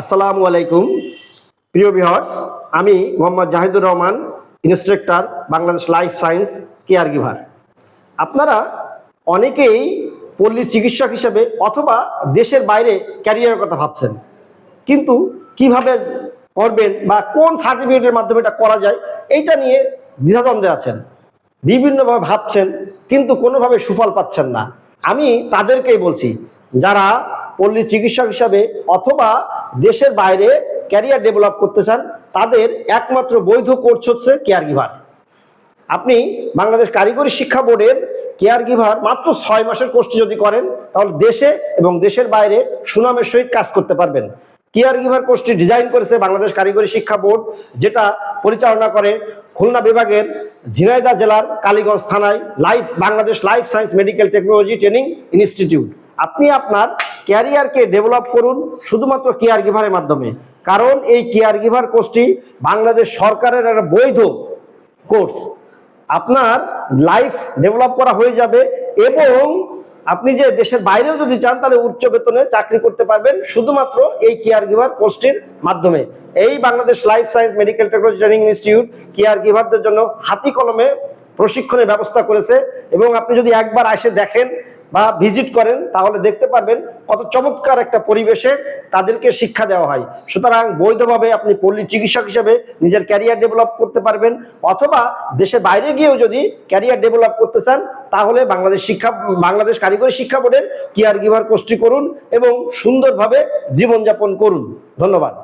আসসালামু আলাইকুম। প্রিয় বিহার্স আমি Mohammad Zahidur Rahman, instructor, Bangladesh life science care giver. আপনারা অনেকেই পল্লী চিকিৎসক হিসেবে অথবা দেশের বাইরে ক্যারিয়ারের কথা ভাবছেন। কিন্তু কীভাবে করবেন বা কোন সার্টিফিকেটের মাধ্যমে এটা করা যায়, এইটা নিয়ে দ্বিধাদ্বন্দ্বে আছেন। বিভিন্নভাবে ভাবছেন, কিন্তু কোনোভাবে সুফল পাচ্ছেন না। আমি তাদেরকেই বলছি, যারা পল্লী চিকিৎসক হিসাবে অথবা দেশের বাইরে ক্যারিয়ার ডেভেলপ করতে চান, তাদের একমাত্র বৈধ কোর্স হচ্ছে কেয়ার গিভার। আপনি বাংলাদেশ কারিগরি শিক্ষা বোর্ডের কেয়ার গিভার মাত্র ছয় মাসের কোর্সটি যদি করেন, তাহলে দেশে এবং দেশের বাইরে সুনামের সহিত কাজ করতে পারবেন। কেয়ার গিভার কোর্সটি ডিজাইন করেছে বাংলাদেশ কারিগরি শিক্ষা বোর্ড, যেটা পরিচালনা করে খুলনা বিভাগের ঝিনাইদা জেলার কালীগঞ্জ থানায় life, Bangladesh life science medical technology training institute. আপনি আপনার ক্যারিয়ারকে ডেভেলপ করুন শুধুমাত্র কেয়ার গিভারের মাধ্যমে। কারণ এই কেয়ার গিভার কোর্সটি বাংলাদেশ সরকারের একটা বৈধ কোর্স। আপনার লাইফ ডেভেলপ করা হয়ে যাবে এবং আপনি যে দেশের বাইরেও যদি চান তাহলে উচ্চ বেতনে চাকরি করতে পারবেন শুধুমাত্র এই কেয়ার গিভার কোর্সটির মাধ্যমে। এই Bangladesh life science medical technology training institute care গিভারদের জন্য হাতি কলমে প্রশিক্ষণের ব্যবস্থা করেছে এবং আপনি যদি একবার এসে দেখেন বা ভিজিট করেন, তাহলে দেখতে পারবেন কত চমৎকার একটা পরিবেশে তাদেরকে শিক্ষা দেওয়া হয়। সুতরাং বৈধভাবে আপনি পল্লী চিকিৎসক হিসেবে নিজের ক্যারিয়ার ডেভেলপ করতে পারবেন, অথবা দেশের বাইরে গিয়েও যদি ক্যারিয়ার ডেভেলপ করতে চান, তাহলে বাংলাদেশ শিক্ষা, বাংলাদেশ কারিগরি শিক্ষা বোর্ডের কেয়ার গিভার কোর্সটি করুন এবং সুন্দরভাবে জীবনযাপন করুন। ধন্যবাদ।